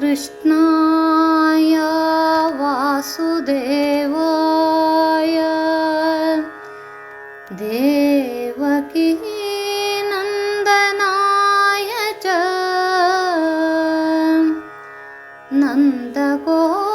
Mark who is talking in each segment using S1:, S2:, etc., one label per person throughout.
S1: कृष्णाय वासुदेवाय। देवकी नन्दनाय च। नन्दगोपीकुमाराय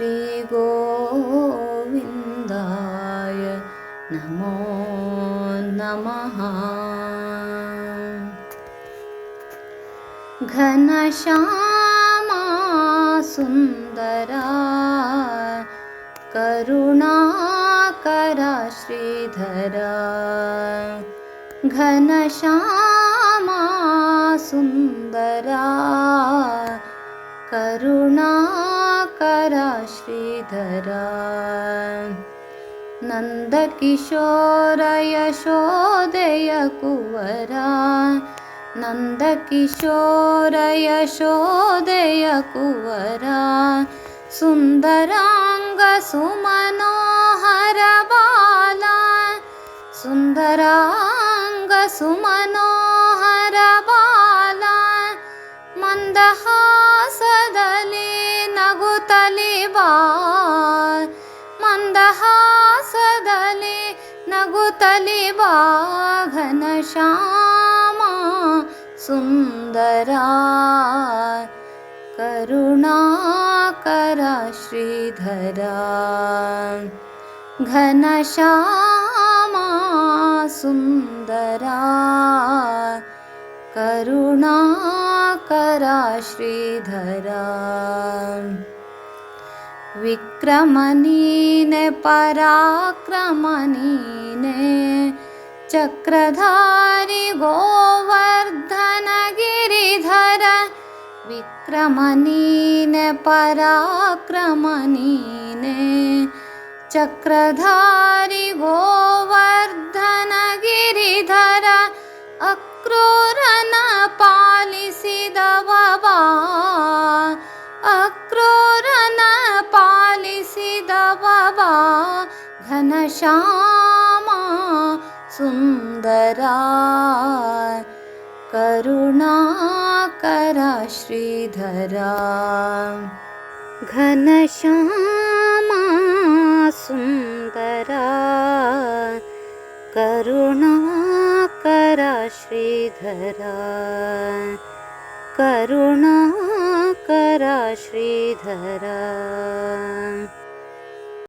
S1: श्रीगोविन्दाय नमो नमः। घनश्यामा सुन्दरा करुणाकरा श्रीधरा। घनश्यामा सुन्दरा श्रीधरा। नन्दकिशोरयशोदय कुवरा नन्दकिशोरयशोदय कुवरा सुन्दराङ्गसुमनोहरबाला। सुन्दराङ्गसुमनोहरबाला मन्दहासदले नगुतलि घनश्यामा सुन्दरा करुणाकरा श्रीधरा घनश्यामा सुन्दरा करुणाकरा श्रीधरा विक्रमणीने पराक्रमणीने चक्रधारि गोवर्धनगिरिधर विक्रमणीने पराक्रमणीने चक्रधारि गोवर्धनगिरिधर पालिसिदवबा घनश्यामा सुन्दरा करुणाकरा श्रीधरा। घनश्यामा सुन्दरा करुणाकरा श्रीधरा। करुणाकरा श्रीधरा